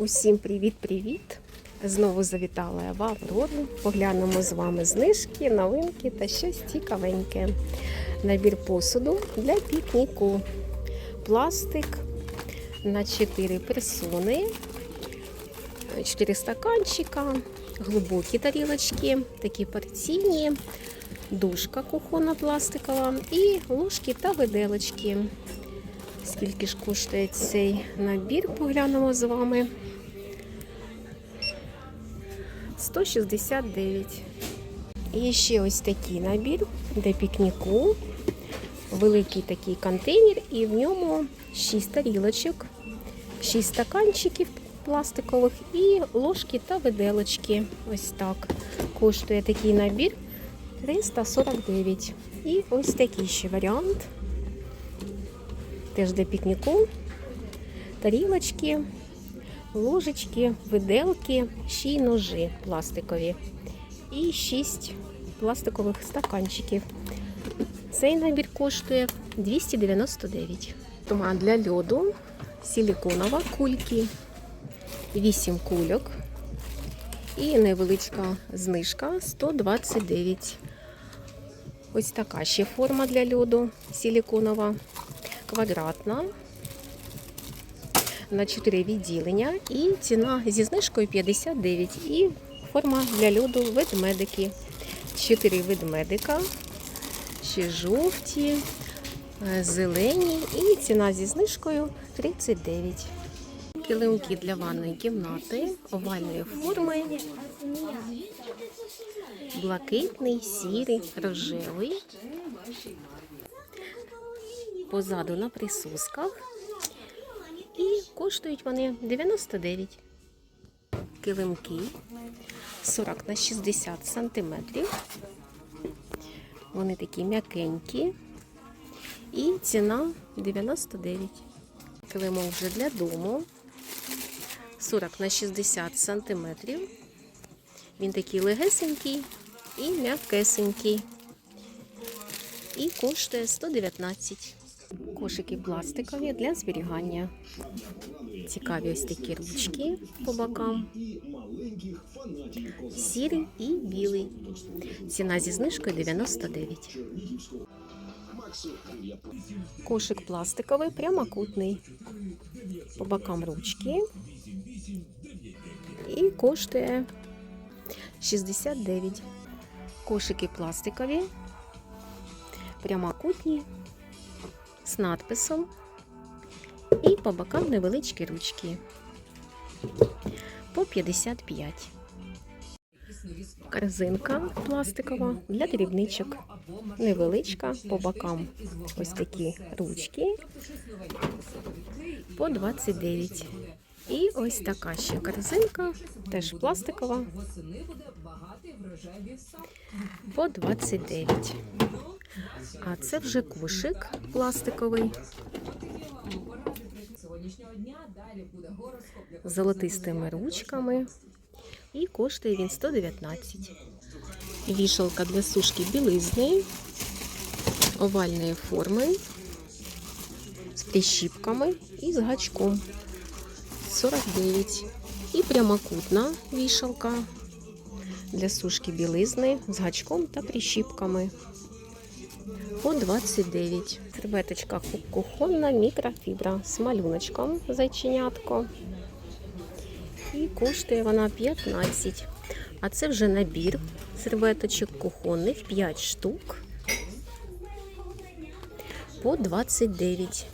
Усім привіт-привіт! Знову завітала я в Аврору. Поглянемо з вами знижки, новинки та щось цікавеньке. Набір посуду для пікніку. Пластик на 4 персони, 4 стаканчика, глибокі тарілочки, такі порційні, дужка кухонна пластикова і ложки та виделочки. Скільки ж коштує цей набір, поглянемо з вами. 169. І ще ось такий набір для пікніку. Великий такий контейнер, і в ньому 6 тарілочок, 6 стаканчиків пластикових і ложки та виделочки. Ось так. Коштує такий набір 349. І ось такий ще варіант. Теж для пікніку. Тарілочки, ложечки, виделки, ще й ножи пластикові. І 6 пластикових стаканчиків. Цей набір коштує 299. А для льоду силиконова кульки, 8 кульок. І невеличка знижка 129. Ось така ще форма для льоду силиконова, квадратна. На 4 відділення і ціна зі знижкою 59. І форма для льоду ведмедики. 4 ведмедика, ще жовті, е, зелені і ціна зі знижкою 39. Килимки для ванної кімнати овальної форми. Блакитний, сірий, рожевий. Позаду на присосках. І коштують вони 99 килимки 40 на 60 сантиметрів. Вони такі м'якенькі. І ціна 99. Килимок вже для дому 40 на 60 сантиметрів. Він такий легесенький і м'якесенький. І коштує 119. Кошики пластикові для зберігання. Цікаві ось такі ручки по бокам. Сірий і білий. Ціна зі знижкою 99. Кошик пластиковий, прямокутний. По бокам ручки. І коштує 69. Кошики пластикові, прямокутні з надписом і по бокам невеличкі ручки по 55. Корзинка пластикова для дрібничок. Невеличка по бокам. Ось такі ручки по 29. І ось така ще корзинка, теж пластикова по 29. А це вже кошик пластиковий. Золотистими ручками. І коштує він 119. Вішалка для сушки білизни овальної форми з прищіпками і з гачком 49. І прямокутна вішалка для сушки білизни з гачком та прищіпками по 29. Серветочка кухонна мікрофібра з малюночком зайченятко. І коштує вона 15. А це вже набір серветочок кухонних 5 штук по 29.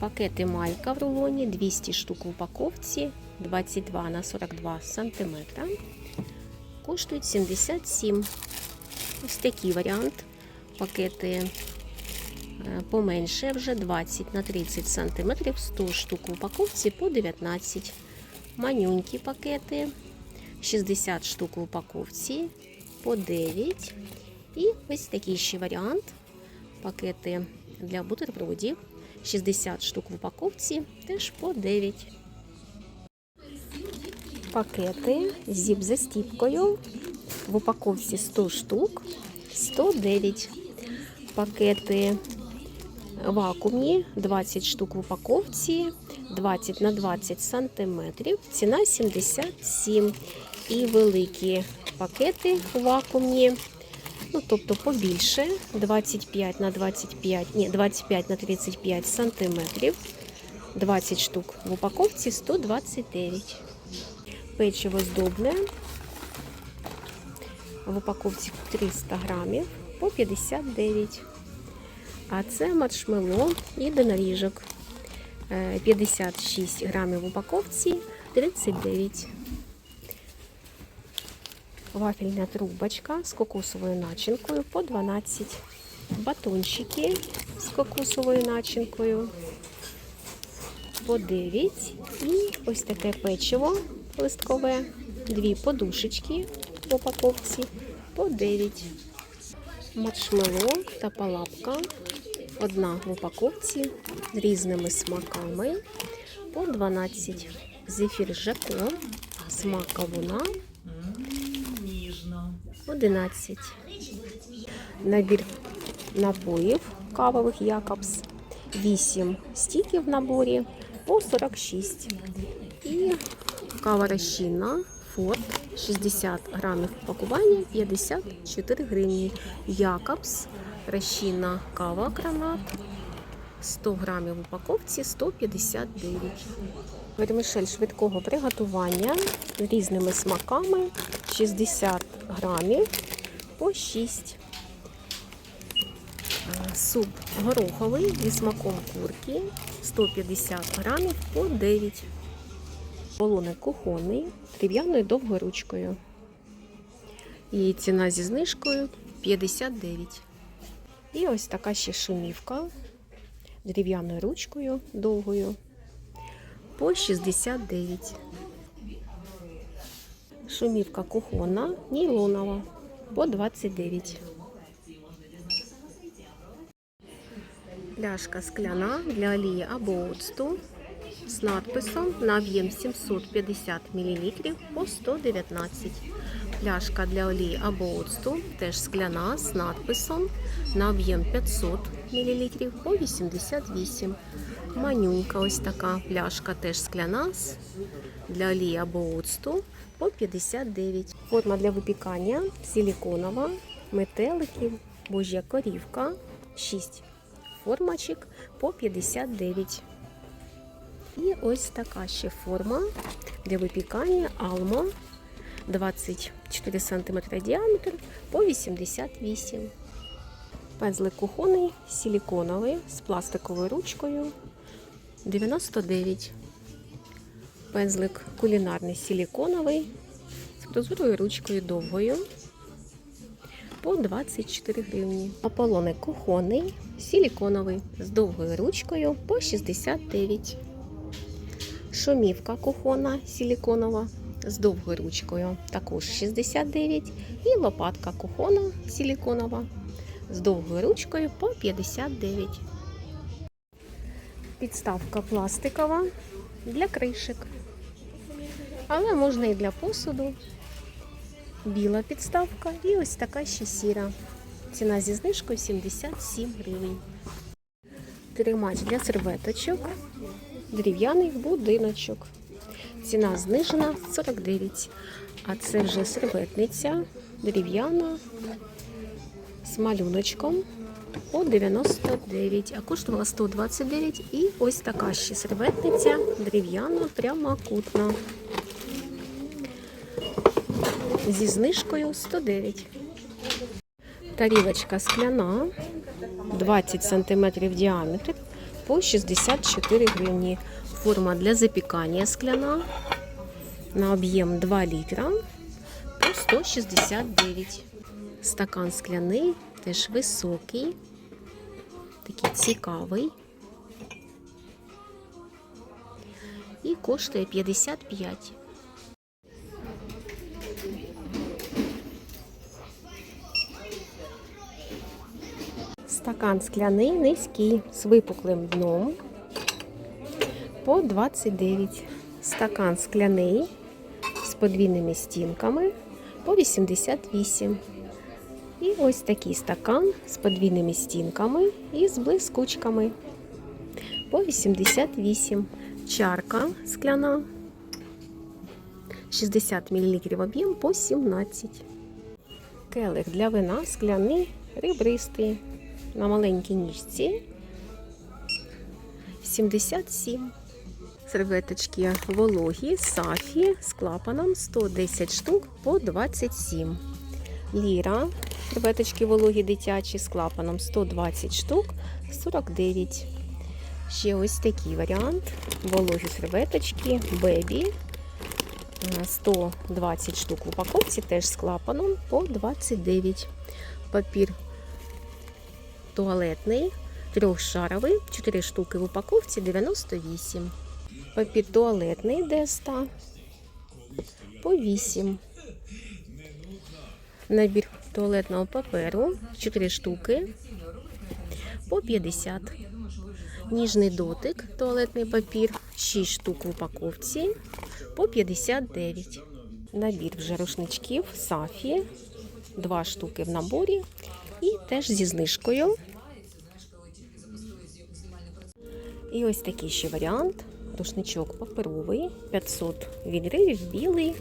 Пакети майка в рулоні 200 штук в упаковці 22 на 42 сантиметра. Коштують 77. Ось такий варіант. Пакети е, поменше вже 20 на 30 см, 100 штук в упаковці по 19. Манюнькі пакети 60 штук в упаковці по 9. І ось такий ще варіант. Пакети для бутербродів 60 штук в упаковці теж по 9. Пакети з зіп-застіпкою в упаковці 100 штук 109. Пакети вакуумні, 20 штук в упаковці 20 на 20 сантиметрів. Ціна 77. І великі пакети вакуумні. Ну, тобто побільше 25 на 25, ні, 25 на 35 сантиметрів. 20 штук в упаковці 129. Печиво здобне в упаковці 300 грамів по 59. А це маршмело і доноріжок. Е, 56 грамів в упаковці 39. Вафельна трубочка з кокосовою начинкою по 12. Батончики з кокосовою начинкою по 9. І ось таке печиво листкове. Дві подушечки в упаковці по 9. Маршмело та палапка. Одна в упаковці з різними смаками по 12. Зефір жако, смак кавуна 11. Набір напоїв кавових Якобс. 8 стіків в наборі по 46. І кава розчинна Форд 60 грамів пакування 54 гривні. Якобс розчинна кава гранат 100 грамів в упаковці 159. Вермишель швидкого приготування з різними смаками 60 грамів по 6. Е, Суп гороховий зі смаком курки 150 грамів по 9. Полоник кухонний дерев'яною довгою ручкою. Її ціна зі знижкою 59. І ось така ще шумівка дерев'яною ручкою довгою по 69. Шумівка кухонна, нейлонова по 29. Пляшка скляна для олії або оцту з надписом на об'єм 750 мл по 119. Пляшка для олії або оцту теж скляна з надписом на об'єм 500 мл по 88. Манюнька ось така пляшка теж скляна для олії або оцту по 59. Форма для випікання силіконова, метелики, божя корівка, 6 формочок по 59. І ось така ще форма для випікання Almo 24 см діаметр по 88. Пензлик кухонний, силіконовий з пластиковою ручкою 99. Пензлик кулінарний силіконовий з прозорою ручкою довгою по 24 гривні. Аполоник кухонний, силіконовий з довгою ручкою по 69. Шумівка кухонна силіконова з довгою ручкою також 69. І лопатка кухонна силіконова з довгою ручкою по 59. Підставка пластикова для кришек. Але можна і для посуду. Біла підставка і ось така ще сіра. Ціна зі знижкою 77 гривень. Тримач для серветочок. Дерев'яний будиночок. Ціна знижена 49. А це вже серветниця дерев'яна з малюночком по 99, а коштувала 129. І ось така ще серветниця дерев'яна, прямокутна. Зі знижкою 109. Тарілочка скляна 20 см діаметр по 64 гривні. Форма для запікання скляна на об'єм 2 літра по 169. Стакан скляний, теж високий, такий цікавий. І коштує 55. Стакан скляний низький з випуклим дном по 29. Стакан скляний з подвійними стінками по 88. І ось такий стакан з подвійними стінками і з блискучками по 88. Чарка скляна. 60 мл об'єм по 17. Келих для вина скляний, ребристий. На маленькій ніжці 77. Серветочки вологі, сафі з клапаном 110 штук по 27. Ліра. Серветочки вологі дитячі з клапаном 120 штук 49. Ще ось такий варіант. Вологі серветочки бебі. Е, 120 штук в упаковці, теж з клапаном по 29. Папір туалетний, трьохшаровий, 4 штуки в упаковці 98. Папір туалетний Деста по 8. Набір туалетного паперу 4 штуки по 50. Ніжний дотик, туалетний папір 6 штук в упаковці по 59. Набір вже рушничків Сафі 2 штуки в наборі і теж зі знижкою. І ось такий ще варіант. Рушничок паперовий, 500 відривів, білий.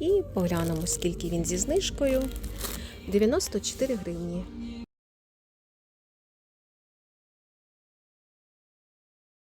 І поглянемо, скільки він зі знижкою. 94 гривні.